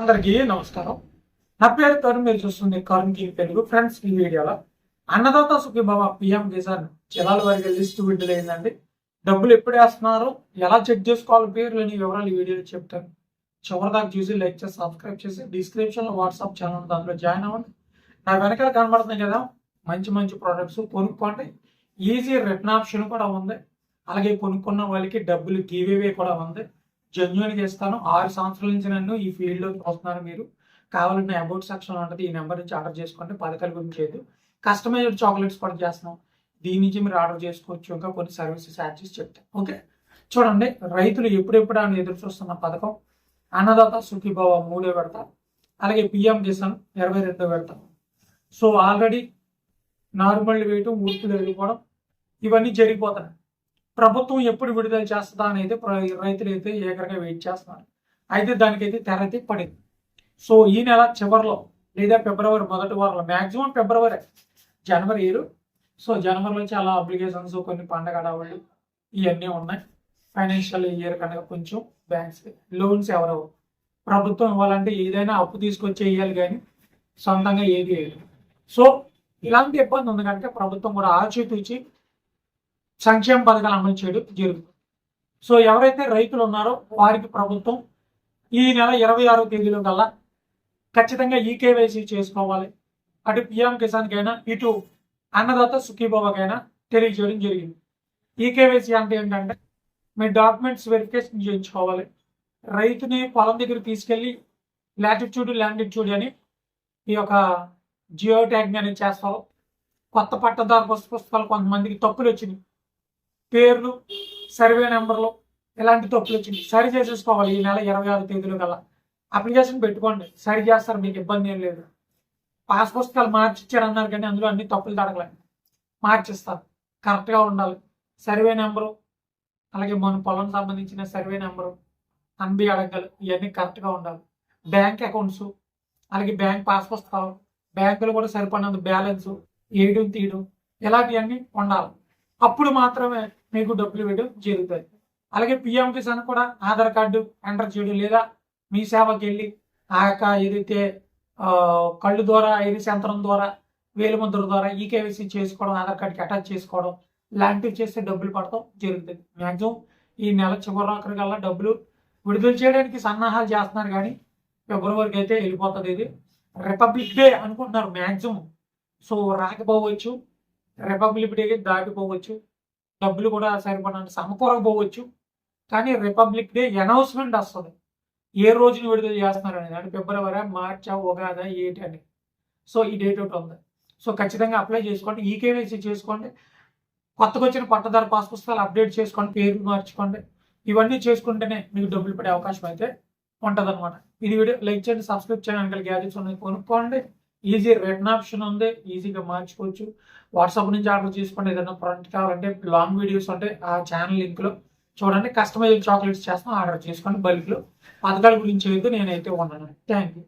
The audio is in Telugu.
అందరికీ నమస్కారం. నా పేరు తరుణ్ మీరు చూస్తుంది కరుణ్కి తెలుగు. ఫ్రెండ్స్ ఈ వీడియోలో అన్నదాత సుఖీభావ పిఎం కిసాన్ జిల్లాల వారికి లిస్ట్ విడుదలైందండి డబ్బులు ఎప్పుడు వేస్తున్నారు? ఎలా చెక్ చేసుకోవాలి? పేర్లని వివరాలు ఈ వీడియోలో చెప్తాను. చివరిదాకా చూసి లైక్ చేసి సబ్స్క్రైబ్ చేసి డిస్క్రిప్షన్లో వాట్సాప్ ఛానల్ దాంట్లో జాయిన్ అవ్వండి. నా వెనకాల కనబడుతుంది కదా మంచి మంచి ప్రోడక్ట్స్ కొనుక్కోండి. ఈజీ రిటర్న్ ఆప్షన్ కూడా ఉంది. అలాగే కొనుక్కున్న వాళ్ళకి డబ్బులు గీవేవే కూడా ఉంది. జెన్యున్గా ఇస్తాను. ఆరు సంవత్సరాల నుంచి నన్ను ఈ ఫీల్డ్లో చూస్తున్నారు మీరు. కావాలన్న అబౌట్ సెక్షన్ ఉంటుంది. ఈ నెంబర్ నుంచి ఆర్డర్ చేసుకోండి. పథకాల గురించి లేదు. కస్టమైజ్డ్ చాక్లెట్స్ కూడా చేస్తున్నాం దీని నుంచి మీరు ఆర్డర్ చేసుకోవచ్చు. ఇంకా కొన్ని సర్వీసెస్ యాడ్ చేసి చెప్తాను ఓకే? చూడండి. రైతులు ఎప్పుడెప్పుడు ఆయన ఎదురు చూస్తున్న పథకం. అన్నదాత సుఖీభావ మూడో విడత. అలాగే పిఎం కిసాన్ ఇరవై రెండో విడత. సో ఆల్రెడీ నార్మల్ వేయటం ఊర్పులు వెళ్ళిపోవడం ఇవన్నీ జరిగిపోతున్నాయి. ప్రభుత్వం ఎప్పుడు విడుదల చేస్తుందా అనేది ప్ర- రైతులు అయితే ఏకరగా వెయిట్ చేస్తున్నారు. అయితే దానికైతే తెరతి పడింది. సో ఈ నెల చివరిలో లేదా ఫిబ్రవరి మొదటి వారంలో మ్యాక్సిమం ఫిబ్రవరి జనవరి ఇయర్ సో జనవరిలో చాలా అప్లికేషన్స్ కొన్ని పండగ అడవాళ్ళు ఇవన్నీ ఉన్నాయి. ఫైనాన్షియల్ ఇయర్ కనుక కొంచెం బ్యాంక్స్ లోన్స్ ఎవరు ప్రభుత్వం ఇవ్వాలంటే ఏదైనా అప్పు తీసుకొచ్చి వేయాలి కానీ సొంతంగా ఏది వేయదు సో ఇలాంటి ఇబ్బంది ఉంది కంటే ప్రభుత్వం కూడా ఆచితూచి సంక్షేమ పథకాలు అమలు చేయడం జరుగుతుంది. సో ఎవరైతే రైతులు ఉన్నారో వారికి ప్రభుత్వం ఈ నెల ఇరవై ఆరో తేదీలో కల్లా ఖచ్చితంగా ఈ కేవైసీ చేసుకోవాలి. అటు పిఎం కిసాన్కైనా ఇటు అన్నదాత సుఖీబాబాకైనా తెలియజేయడం జరిగింది. ఈ కేవైసీ అంటే ఏంటంటే మీ డాక్యుమెంట్స్ వెరిఫికేషన్ చేయించుకోవాలి. రైతుని పొలం దగ్గర తీసుకెళ్ళి లాటిట్యూడ్ ల్యాండిట్యూడ్ అని ఈ యొక్క జియో ట్యాగ్ అనేది చేస్తారు కొత్త పట్టదారు పుస్తకాలు కొంతమందికి తప్పులు వచ్చినాయి. పేర్లు సర్వే నెంబర్లు ఇలాంటి తప్పులు వచ్చింది. సరి చేసేసుకోవాలి. ఈ నెల ఇరవై ఆరు తేదీలో కల్లా అప్లికేషన్ పెట్టుకోండి. సరి చేస్తారు. మీకు ఇబ్బంది ఏం లేదు. పాస్ పుస్తకాలు మార్చిచ్చారు అన్నారు కానీ అందులో అన్ని తప్పులు తడగలేదు మార్చిస్తారు. కరెక్ట్గా ఉండాలి. సర్వే నెంబరు అలాగే మన పొలం సంబంధించిన సర్వే నెంబరు అన్బి అడగలు ఇవన్నీ కరెక్ట్గా ఉండాలి. బ్యాంక్ అకౌంట్స్ అలాగే బ్యాంక్ పాస్ పుస్తకాలు బ్యాంకులో కూడా సరిపడినంత బ్యాలెన్స్ వేయడం తీయడం ఇలాంటివన్నీ ఉండాలి. అప్పుడు మాత్రమే మీకు డబ్బులు వేయడం జరుగుతుంది అలాగే పిఎం కిసాన్ కూడా ఆధార్ కార్డు ఎంటర్ చేయడం లేదా మీ సేవకి వెళ్ళి ఆ యొక్క ఏదైతే కళ్ళు ద్వారా ఐరిస్ యంత్రం ద్వారా వేలుముద్ర ద్వారా ఈ కేవైసీ చేసుకోవడం ఆధార్ కార్డుకి అటాచ్ చేసుకోవడం లాంటివి చేస్తే డబ్బులు పడటం జరుగుతుంది. మ్యాక్సిమం ఈ నెల చివరి కల్లా డబ్బులు విడుదల చేయడానికి సన్నాహాలు చేస్తున్నారు కానీ ఫిబ్రవరికి అయితే వెళ్ళిపోతుంది ఇది. రిపబ్లిక్ డే అనుకుంటున్నారు మ్యాక్సిమం సో రాకపోవచ్చు. రిపబ్లిక్ డే దాటిపోవచ్చు డబ్బులు కూడా సరిపడినంత సమకూరకపోవచ్చు కానీ రిపబ్లిక్ డే అనౌన్స్మెంట్ వస్తుంది. ఏ రోజున విడుదల చేస్తున్నారు అనేది అంటే ఫిబ్రవరి మార్చా ఉగాదా ఏంటి అని. సో ఈ డేట్ ఒకటి ఉంది. సో ఖచ్చితంగా అప్లై చేసుకోండి. ఈ చేసుకోండి. కొత్తగా వచ్చిన పట్టదారు పాస్ పుస్తకాలు అప్డేట్ చేసుకోండి. పేర్లు మార్చుకోండి. ఇవన్నీ చేసుకుంటేనే మీకు డబ్బులు పడే అవకాశం అయితే ఉంటుంది అనమాట ఇది వీడియో లైక్ చేయండి సబ్స్క్రైబ్ చేయండి. వెనకాల గ్యాజెట్స్ ఉన్నాయి. కొనుక్కోండి. ఈజీ రిటర్న్ ఆప్షన్ ఉంది. ఈజీగా మార్చుకోవచ్చు. వాట్సాప్ నుంచి ఆర్డర్ చేసుకోండి. ఏదైనా ప్రోడక్ట్ కావాలంటే లాంగ్ వీడియోస్ ఉంటే ఆ ఛానల్ లింక్లో చూడండి. కస్టమైజ్ చాక్లెట్స్ చేస్తాం. ఆర్డర్ చేసుకోండి. బల్క్లో పథకాల గురించి అయితే నేనైతే ఉన్నాను థ్యాంక్ యూ